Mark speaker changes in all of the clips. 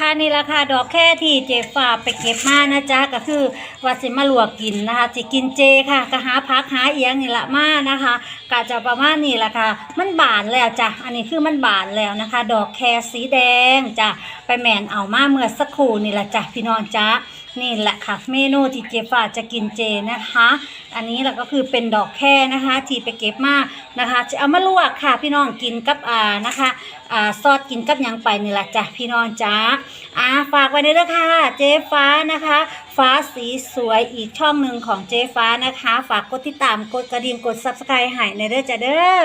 Speaker 1: คะนี่ราคาดอกแค่ที่เจฝ่าไปเก็บมานะจ๊ะก็คือว่าสิมาลวกกินนะคะสิกินเจค่ะก็หาพักหาเอียงนี่ละมานะคะก็จะประมาณนี้แหละค่ะมันบานแล้วจ้ะอันนี้คือมันบานแล้วนะคะ ดอกแคสีแดงจ้ะไปแมนเอามาเมื่อสักครู่นี่แหละจ้ะพี่น้องจ้ะนี่แหละค่ะ เมนูที่เจฝ่าจะกินเจนะคะ อันนี้แหละก็คือเป็นดอกแค่นะคะที่ไปเก็บมานะคะจะเอามาลวกค่ะ พี่น้องกินกับอ่านะคะอ่าซอสกินกับยังไปนี่แหละจ้ะพี่น้องจ้าอ่าฝากไว้ด้วยนะคะเจ๊ฟ้านะคะ ฟ้าสีสวยอีกช่องหนึ่งของเจ๊ฟ้านะคะ ฝากกดติดตามกดกระดิ่งกด subscribe ให้ในเด้อจ้ะเด้อ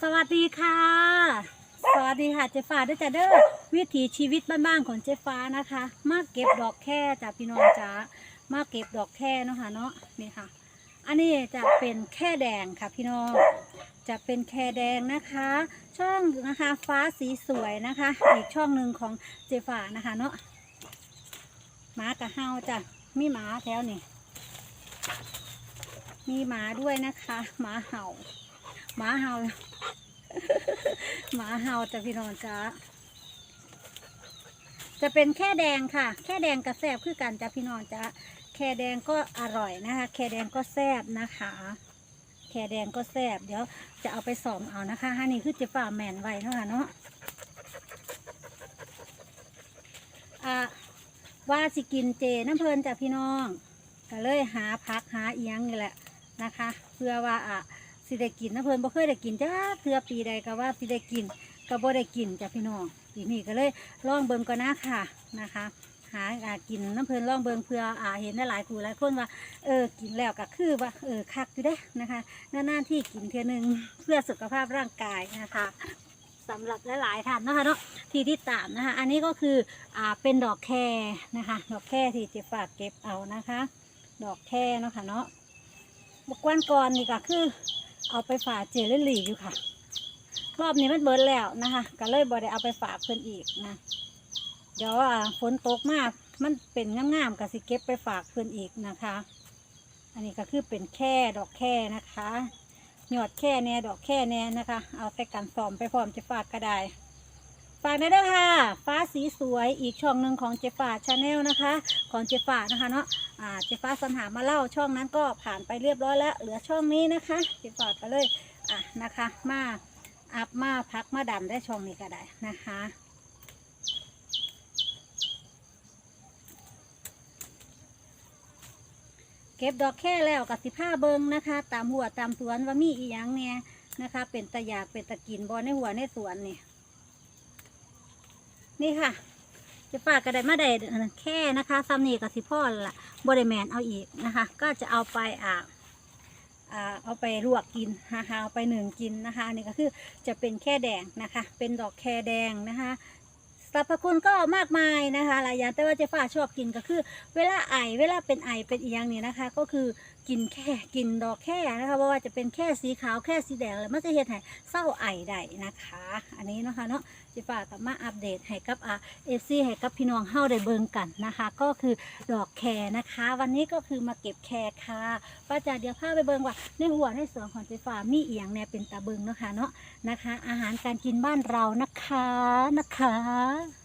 Speaker 1: สวัสดีค่ะ สวัสดีค่ะเจ๊ฟ้าเด้อจ้ะเด้อวิถีชีวิตบ้านๆของเจ๊ฟ้านะคะ มาเก็บดอกแค่จ้ะพี่น้องจ้า มาเก็บดอกแค่เนาะค่ะเนาะนี่ค่ะ อันนี้จะเป็นแค่แดงค่ะพี่น้อง จะเป็นแค่แดงนะคะ ช่องนะคะฟ้าสีสวยนะคะ อีกช่องหนึ่งของเจฟ้านะคะเนาะหมากระเฮาจ้ะมีหมาแถวนี่มีหมาด้วยนะคะหมาเห่าหมาเห่าหมาเห่าจ้ะพี่น้องจ้าจะเป็นแค่แดงค่ะ แค่แดงกระแซบคือกันจ้ะพี่น้องจ้า คแดงก็อร่อยนะคะ แคแดงก็แซ่บนะคะ แคแดงก็แซ่บเดี๋ยวจะเอาไปสอมเอานะคะฮันนี่คือเจะฝ่าแมนไว้เนาะค่ะเนาะอะว่าสิกินเจน้ำเพลินจากพี่น้องก็เลยหาพักหาเอียงนี่แหละนะคะ เพื่อว่าอะสิได้กินน้ำเพลินบ่เคยได้กินจ้าเทือปีใดก็ว่าสิได้กินก็บ่ได้กินจากพี่น้องปีนี้ก็เลยลองเบิ่งก่อนนะค่ะนะคะ หาอากินน้ำเพลินลองเบิงเพื่ออาเห็นได้หลายคู่หลายคนว่าเออกินแล้วก็คือว่าเออคักอยู่เด้นะคะนานๆที่กินเทื่อหนึงเพื่อสุขภาพร่างกายนะคะสำหรับหลายๆท่านนะคะเนาะที่ที่ตามนะคะอันนี้ก็คืออ่าเป็นดอกแคนะคะ ดอกแคที่จะฝากเก็บเอานะคะ ดอกแคเนาะค่ะเนาะบกวนก่อนนี่ก็คือ เอาไปฝากเจลลี่อยู่ค่ะรอบนี้มันเบิดแล้วนะคะ ก็เลยบ่ได้เอาไปฝากเพิ่อนอีกนะ เดี๋ยวอ่าฝนตกมากมันเป็นงามๆก็สิเก็บไปฝากเพื่อนอีกนะคะ อันนี้ก็คือเป็นแค่ดอกแค่นะคะหยอดแค่แน่ดอกแค่แน่นะคะ เอาใส่กันซอมไปพร้อมจะฝากก็ได้ ฝากได้ด้วยค่ะ ฟ้าสีสวยอีกช่องหนึ่งของเจฟ้าชาแนลนะคะ ของเจฟ้านะคะเนาะอ่าเจฟ้าสัญหามาเล่าช่องนั้นก็ผ่านไปเรียบร้อยแล้ว เหลือช่องนี้นะคะ เจฟ้าก็เลยอะนะคะ มาอัพมาพักมาดันได้ช่องนี้ก็ได้นะคะ เก็บดอกแค่แล้วกับสิผ้าเบิงนะคะ ตามหัวตามสวนว่ามีอีหยังเนี่ยนะคะ เป็นตะอยากเป็นตะกินบอในหัวในสวนเนี่ยนี่ค่ะ จะฝากกระไดมาได้แค่นะคะซัมนี่กับสิพ่อละบริแมนเอาอีกนะคะ ก็จะเอาไปอ่าเอาไปลวกกินนะคะเอาไปหนึ่งกินนะคะนนี่ก็คือจะเป็นแค่แดงนะคะ เป็นดอกแคแดงนะคะ สรรพคุณก็มากมายนะคะหลายอย่างแต่ว่าเจ๊ฟ้าชอบกินก็คือ เวลาไอเวลาเป็นไอเป็นอีหยังเนี่ยนะคะ ก็คือ กินแค่กินดอกแค่นะคะเพราะว่าจะเป็นแค่สีขาวแค่สีแดงแล้วมันจะเห็นให้เศร้าไอได้นะคะ อันนี้นะคะเนาะจิฝากับมาอัปเดตให้กับอ่าเอฟซีให้กับพี่น้องเฮาได้เบิ่งกันนะคะ ก็คือดอกแคนะคะ วันนี้ก็คือมาเก็บแคค่ะป้าจ๋าเดี๋ยวพาไปเบิ่งว่าในหัวในสวนของเจิฟ้ามีเอียงเนี่ยเป็นตาเบิ่งเนาะคะเนาะนะคะ อาหารการกินบ้านเรานะคะนะคะ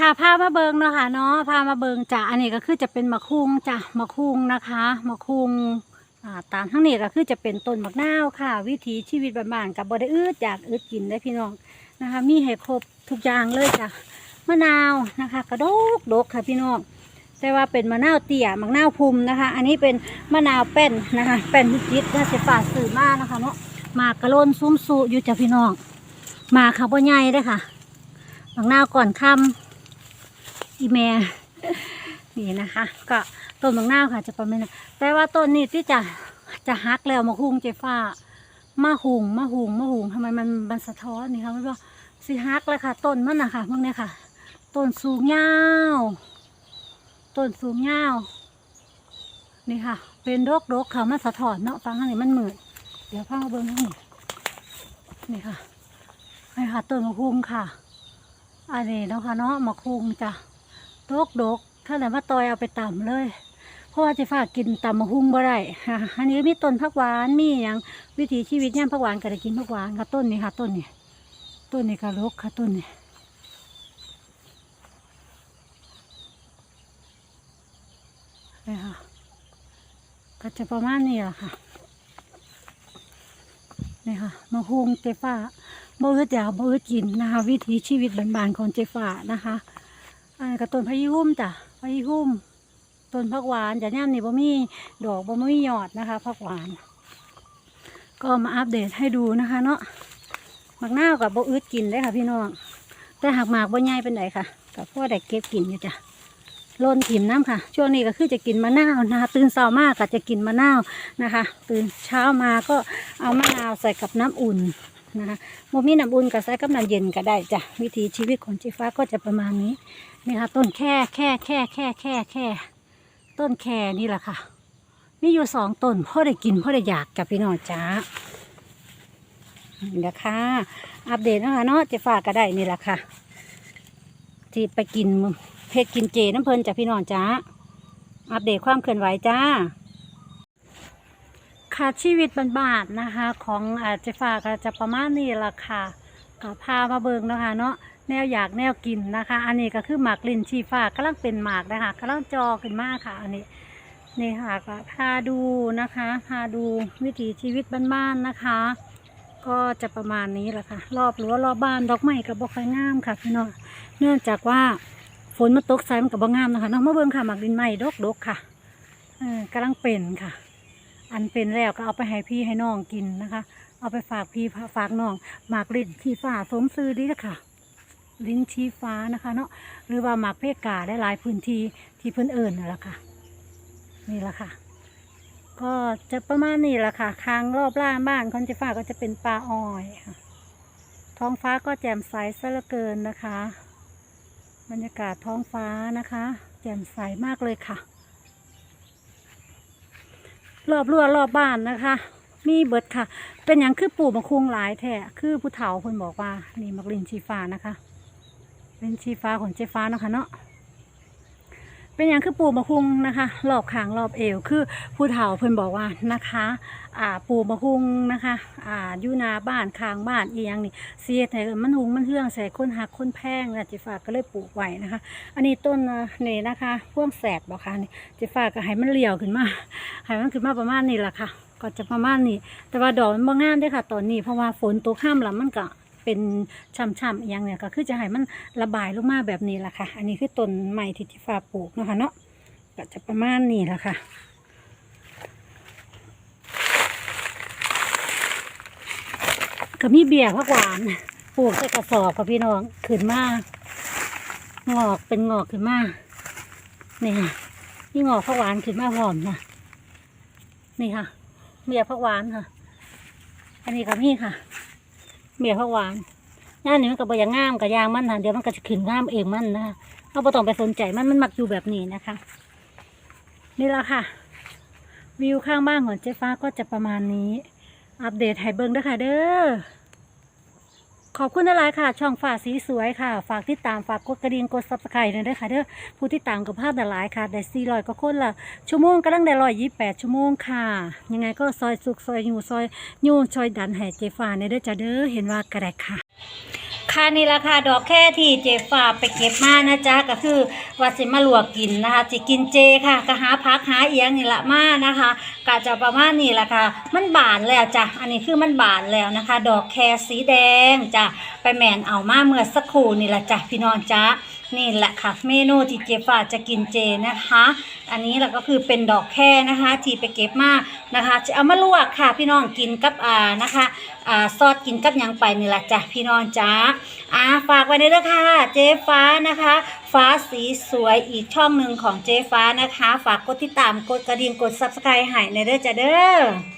Speaker 1: ค่ะพามาเบิงเนาะค่ะเนาะพามาเบิงจ้ะอันนี้ก็คือจะเป็นมะคุงจ้ะมะคุงนะคะมะคุงตามทั้งนี้ก็คือจะเป็นต้นมะนาวค่ะ วิถีชีวิตบ้านๆกับบไดอืดอยากอืดกินได้พี่น้องนะคะ มีให้ครบทุกอย่างเลยจ้ะมะนาวนะคะกระดกดกค่ะพี่น้องแต่ว่าเป็นมะนาวเตี่ยมะนาวพุมนะคะ อันนี้เป็นมะนาวแป้นนะคะแป้นพิจิตน่าจะฝาสื่อมากนะคะเนาะหมากกระโลนซุ้มสูอยู่จ้ะพี่น้องหมากค่ะบ่ใหญ่เด้ค่ะมะนาวก่อนค่ำ อีแม่นี่นะคะ ก็ต้นมะนาค่ะจะประมาณนั้นแต่ว่าต้นนี้ที่จะจะฮักแล้วมาหุงเจฟ้ามาหุงมาหุงมาหุงทำไมมันมันสะท้อนนี่คะไม่บอกสิฮักเลยค่ะ ต้นมันนะคะพวกนี้ค่ะต้นสูงยาวต้นสูงยาวนี่ค่ะ เป็นดกดกค่ะมันสะท้อนเนาะฟังอันนี้มันเหมืดเดี๋ยวฟังเอาเบิ้งทั้งหมดนี่ค่ะนี่ค่ะต้นมะคุงค่ะ อันนี้เนาะค่ะเนาะมะคุงจ้ะ ดกดกถ้าไหนมาตอยเอาไปต่ำเลย เพราะว่าจะฝากกินตำมะฮุงบ่ได้ค่ะอันนี้มีต้นผักหวานมีอย่างวิถีชีวิตย่ามผักหวานก็ได้กินผักหวานค่ะต้นนี้ค่ะต้นนี้ต้นนี้ก็รกค่ะต้นนี้นี่ค่ะก็จะประมาณนี้แหละค่ะนี่ค่ะมะฮุงเจฟ้าบ่อึดอยากบ่อึดกินนะคะ วิถีชีวิตบ้านๆของเจฟ้านะคะ อันนี้ก็ต้นพะยุมจ้ะพะยุมต้นผักหวานจะย่ามนี่บ่มีดอกบ่มียอดนะคะผักหวาน ก็มาอัปเดตให้ดูนะคะ เนาะหมักนาวกับบ่อึดกินได้ค่ะ พี่น้องแต่หากหมากบ่ใหญ่เป็นไดค่ะกับพ่อได้เก็บกินอยู่จ้ะโลนถิ่มน้ำค่ะ ช่วงนี้ก็คือจะกินมะนาวนะคะ ตื่นเช้ามากก็จะกินมะนาวนะคะ ตื่นเช้ามาก็เอามะนาวใส่กับน้ำอุ่น นะคะโมมีน้ำอุ่นก็ใส่กับน้ำเย็นก็ได้จ้ะวิถีชีวิตของเจ๊ฟ้าก็จะประมาณนี้นี่ค่ะต้นแค่แค่แค่แค่แค่แค่ต้นแค่นี่แหละค่ะมีอยู่สองต้นพ่อได้กินพ่อได้อยากกับพี่น้องจ้านี่แหละค่ะ อัปเดตนะคะเนาะเจะฝากก็ได้นี่แหละค่ะ ที่ไปกินเพชรกินเจน้ำเพลินจากพี่น้องจ้าอัปเดตความเคลื่อนไหวจ้า ค่ะชีวิตบ้านๆนะคะของอาเจฟ้าก็จะประมาณนี้ละค่ะก็พามาเบิงนะคะเนาะแนวอยากแนวกินนะคะ อันนี้ก็คือหมากลินชีฟ้ากำลังเป็นหมากนะคะกำลังจอขึ้นมากค่ะ อันนี้นี่ค่ะก็พาดูนะคะพาดูวิถีชีวิตบ้านๆนะคะ ก็จะประมาณนี้แหละค่ะ รอบรั้วรอบบ้านดอกไม้กับบค่อยงามค่ะพี่น้องเนื่องจากว่าฝนมาตกใส่มันกับบ่งามนะคะเน้องมาเบิ่งค่ะหมากลินไม้ดกๆค่ะเออกำลังเป็นค่ะ อันเป็นแล้วก็เอาไปให้พี่ให้น้องกินนะคะ เอาไปฝากพี่ฝากน้องหมากลิ้นชีฟ้าสมซื้อดีนะค่ะลิ้นชีฟ้านะคะเนาะหรือว่าหมากเพกาได้หลายพื้นที่ที่เพื่อนเอิญนั่นแหละค่ะ นี่แหละค่ะ ก็จะประมาณนี้แหละค่ะค้างรอบล่างบ้านคอนเจฟ้าก็จะเป็นปลาอ้อยค่ะ ท้องฟ้าก็แจ่มใสซะเหลือเกินนะคะ บรรยากาศท้องฟ้านะคะ แจ่มใสมากเลยค่ะ รอบรั้วรอบบ้านนะคะ มีเบิดค่ะ เป็นอย่างคือปู่มะคุงหลายแท้คือผู้เฒ่าคนบอกว่า นี่มักลินชีฟ้านะคะลินชีฟ้าของเจฟ้านะคะเนาะ เป็นอย่างคือปูมาคุงนะคะรอบขางรอบเอวคือผู้เฒ่าเพิ่นบอกว่านะคะอ่าปูมาคุงนะคะอ่าอยู่นาบ้านคางบ้านอีหยังนี่เสียแต่มันหุงมันเฮืองใส่คนหักคนแพงนะเจฟ้าก็เลยปลูกไว้นะคะ อันนี้ต้นนี่นะคะพ่วงแสดบอกค่ะนี่เจฟ้าก็ให้มันเลี้ยวขึ้นมาให้มันขึ้นมาประมาณนี้แหละค่ะก็จะประมาณนี้ แต่ว่าดอกมันบ่งามด้อค่ะ ตอนนี้เพราะว่าฝนตกห้ามแล้วมันก็ เป็นช่ำๆอย่างเนี่ยก็คือจะให้มันระบายลงมาแบบนี้แหละค่ะ อันนี้คือต้นใหม่ที่ที่ฟ้าปลูกนะคะเนาะก็จะประมาณนี้แหละค่ะก็มีเบียร์ผักหวานปลูกใส่กระสอบกับพี่น้องขึ้นมางอกเป็นงอกขึ้นมานี่ค่ะนี่งอกผักหวานขึ้นมาพร้อมนะนี่ค่ะเมียร์ผักหวานค่ะ อันนี้กับนี่ค่ะ เมียผักหวานย่านนี้มันกับบอย่างงามกับยางมันนะเดี๋ยวมันก็จะขึ้นงามเองมันนะคะเราไม่ต้องไปสนใจมันมันมักอยู่แบบนี้นะคะ นี่แหละค่ะ วิวข้างบ้านของเจ๊ฟ้าก็จะประมาณนี้ อัปเดตให้เบิ้งด้วยค่ะเด้อ ขอบคุณหลายๆค่ะ ช่องฝากสีสวยค่ะ ฝากติดตามฝากกดกระดิ่งกดซับสไครต์ด้วยค่ะเด้อผู้ที่ตามกับภาพหลายค่ะได้สี่ร้อยก็คนละชั่วโมงก็ตั้งได้ร้อยยี่แปดชั่วโมงค่ะ ยังไงก็ซอยสุกซอยอยู่ซอยยูซอยดันแห่เจฟ้าในเด้อจ้าเด้อเห็นว่ากระไดค่ะ ค่ะนี่ราคาดอกแค่ที่เจฟ้าไปเก็บมานะจ๊ะก็คือว่าสิมาลวกกินนะคะสิกินเจค่ะก็หาพักหาเอียงนี่ละมานะคะก็จะประมาณนี้ละค่ะ มันบานแล้วจ้ะอันนี้คือมันบานแล้วนะคะ ดอกแคสีแดงจ้ะไปแมนเอามาเมื่อสักครู่นี่ละจ้ะพี่น้องจ้ะ นี่แหละค่ะ เมนูที่เจฟ้าจะกินเจนะคะ อันนี้แหละก็คือเป็นดอกแค่นะคะ ที่ไปเก็บมานะคะ จะเอามาลวกค่ะ พี่น้องกินกับอ่านะคะอ่าซอสกินกับยังไปนี่แหละจ้ะพี่น้องจ้าอ่าฝากไว้ด้วยนะคะเจฟ้านะคะ ฟ้าสีสวยอีกช่องหนึ่งของเจฟ้านะคะ ฝากกดติดตามกดกระดิ่งกด subscribe ให้ในเด้อจ้ะเด้อ